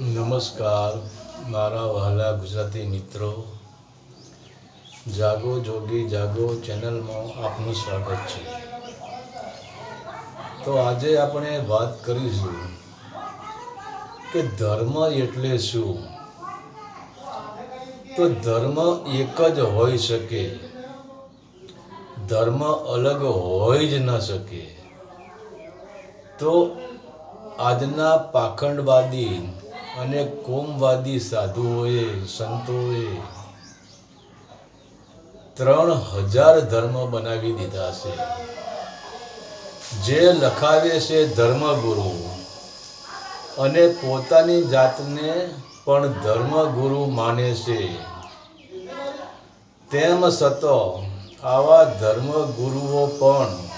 નમસ્કાર, મારા વહાલા ગુજરાતી મિત્રો. જાગો, જોગી, જાગો ચેનલમાં આપનું સ્વાગત છે. તો આજે આપણે વાત કરીશું કે ધર્મ એટલે શું? તો ધર્મ એક જ હોઈ શકે. ધર્મ અલગ હોઈ જ ન શકે. તો આજના પાખંડવાદી અને કોમવાદી સાધુઓએ, સંતોએ ત્રણ હજાર ધર્મ બનાવી દીધા છે. જે લખાવે છે ધર્મગુરુ અને પોતાની જાતને પણ ધર્મગુરુ માને છે. તેમ છતાં આવા ધર્મગુરુઓ પણ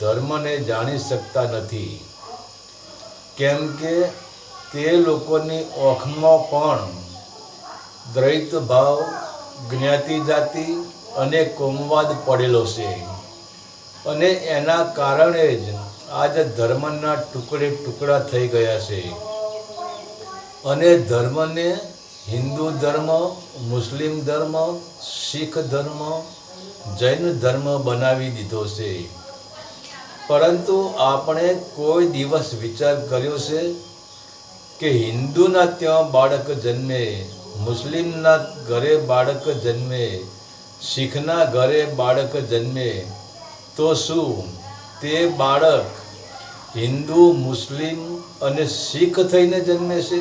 ધર્મને જાણી શકતા નથી. કેમ કે તે લોકોની ઓખમાં પણ દ્વૈત ભાવ, જ્ઞાતિ જાતિ અને કોમવાદ પડેલો છે. અને એના કારણે જ આજે ધર્મના ટુકડે ટુકડા થઈ ગયા છે. અને ધર્મને હિન્દુ ધર્મ, મુસ્લિમ ધર્મ, શીખ ધર્મ, જૈન ધર્મ બનાવી દીધો છે. પરંતુ આપણે કોઈ દિવસ વિચાર કર્યો છે કે હિન્દુના ત્યાં બાળક જન્મે, મુસ્લિમના ઘરે બાળક જન્મે, શીખના ઘરે બાળક જન્મે, તો શું? તે બાળક હિન્દુ, મુસ્લિમ અને શીખ થઈને જન્મે છે?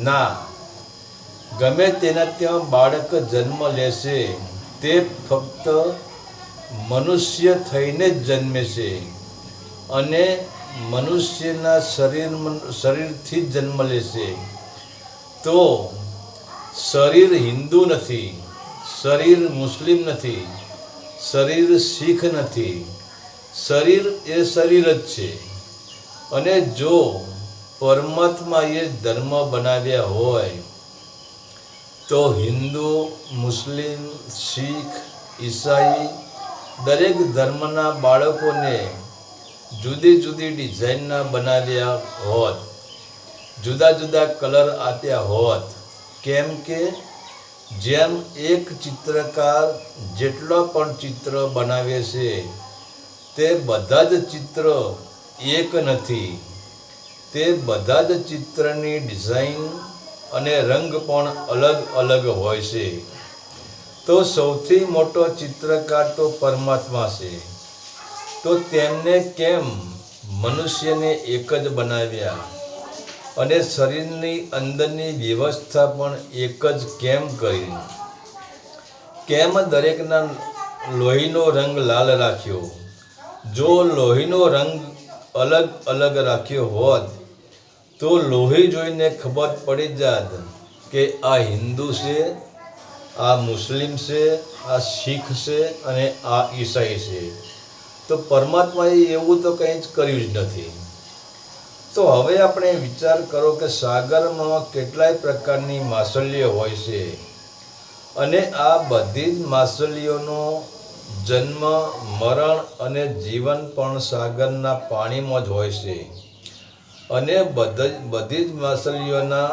ના. ગમે તેના ત્યાં બાળક જન્મ લેશે, તે ફક્ત મનુષ્ય થઈને જ જન્મે છે. અને મનુષ્યના શરીર શરીરથી જન્મ લેશે તો શરીર હિન્દુ નથી, શરીર મુસ્લિમ નથી, શરીર શીખ નથી. શરીર એ શરીર જ છે. અને જો પરમાત્માએ ધર્મ બનાવ્યા હોય, તો હિન્દુ, મુસ્લિમ, શીખ, ઈસાઈ દરેક ધર્મના બાળકોને જુદી જુદી ડિઝાઇનના બનાવ્યા હોત, જુદા જુદા કલર આપ્યા હોત, કેમ કે જેમ એક ચિત્રકાર જેટલો પણ ચિત્ર બનાવે છે, તે બધા જ ચિત્ર એક નથી. તે બધા જ ચિત્રની ડિઝાઇન અને રંગ પણ અલગ અલગ હોય છે. તો સૌથી મોટો ચિત્રકાર તો પરમાત્મા છે. તો તેમને કેમ મનુષ્યને એક જ બનાવ્યા? અને શરીરની અંદરની વ્યવસ્થા પણ એક જ કેમ કરી? કેમ દરેકના લોહીનો રંગ લાલ રાખ્યો? જો લોહીનો રંગ અલગ અલગ રાખ્યો હોત, તો લોહી જોઈને ખબર પડી જાત કે આ હિન્દુ છે, આ મુસ્લિમ છે, આ શીખ છે અને આ ઈસાઈ છે. તો પરમાત્માએ એવું તો કંઈ જ કર્યું જ નથી. તો હવે આપણે વિચાર કરો કે સાગરમાં કેટલાય પ્રકારની માછલીઓ હોય છે અને આ બધી જ માછલીઓનો જન્મ, મરણ અને જીવન પણ સાગરના પાણીમાં જ હોય છે. અને બધા બધી જ માછલીઓના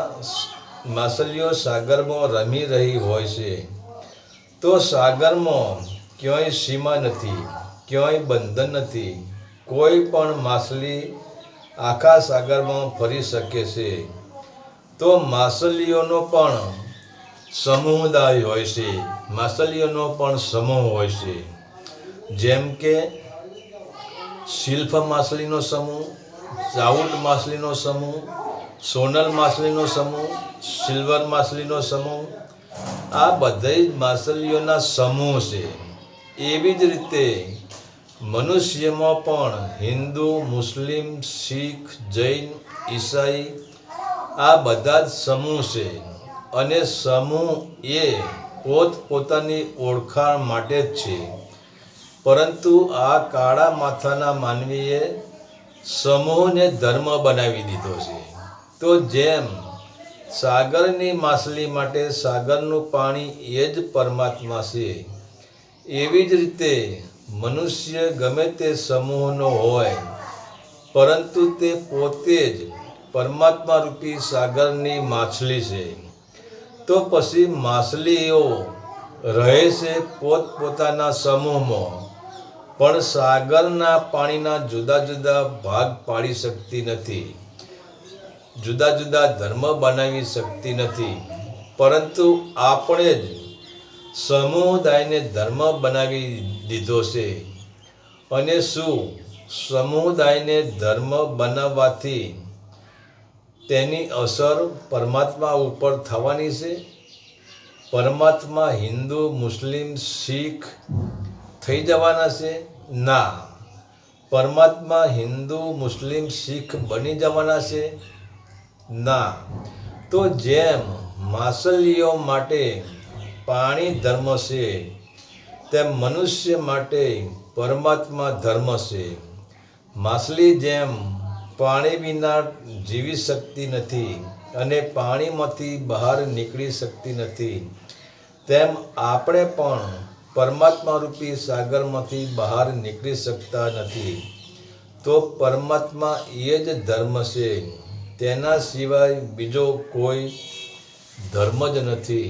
માછલીઓ સાગરમાં રમી રહી હોય છે. તો સાગરમાં ક્યાંય સીમા નથી. ક્યાંય બંધન નથી. કોઈ પણ માછલી આખા સાગરમાં ફરી શકે છે. તો માછલીઓનો પણ સમુદાય હોય છે. માછલીઓનો પણ સમૂહ હોય છે. જેમ કે શિલ્પ માછલીનો સમૂહ, ચાઉટ માછલીનો સમૂહ, સોનલ માછલીનો સમૂહ, સિલ્વર માછલીનો સમૂહ, આ બધા માછલીઓના સમૂહ છે. એવી જ રીતે મનુષ્યમાં પણ હિન્દુ, મુસ્લિમ, શીખ, જૈન, ઈસાઈ આ બધા જ સમૂહ છે અને સમૂહ એ પોત પોતાની ઓળખાણ માટે જ છે. પરંતુ આ કાળા માથાના માનવીએ સમૂહને ધર્મ બનાવી દીધો છે. તો જેમ સાગરની માછલી માટે સાગરનું પાણી એ જ પરમાત્મા છે, એવી જ રીતે મનુષ્ય ગમે તે સમૂહનો હોય, પરંતુ તે પોતે જ પરમાત્મા રૂપી સાગરની માછલી છે. તો પછી માછલીઓ રહે છે પોતપોતાના સમૂહમાં, પણ સાગરના પાણીના જુદા જુદા ભાગ પાડી શકતી નથી. જુદા જુદા ધર્મ બનાવી શકતી નથી. પરંતુ આપણે જ સમુદાયને ધર્મ બનાવી દીધો છે. અને શું? સમુદાયને ધર્મ બનાવવાથી તેની અસર પરમાત્મા ઉપર થવાની છે. પરમાત્મા હિન્દુ, મુસ્લિમ, શીખ થઈ જવાના છે. ના, પરમાત્મા હિન્દુ, મુસ્લિમ, શીખ બની જવાના છે. ના, તો જેમ માસલીઓ માટે પાણી ધર્મ છે, તેમ મનુષ્ય માટે પરમાત્મા ધર્મ છે. માછલી જેમ પાણી વિના જીવી શકતી નથી અને પાણીમાંથી બહાર નીકળી શકતી નથી, તેમ આપણે પણ પરમાત્મા રૂપી સાગરમાંથી બહાર નીકળી શકતા નથી. તો પરમાત્મા એ જ ધર્મ છે, તેના સિવાય બીજો કોઈ ધર્મ જ નથી.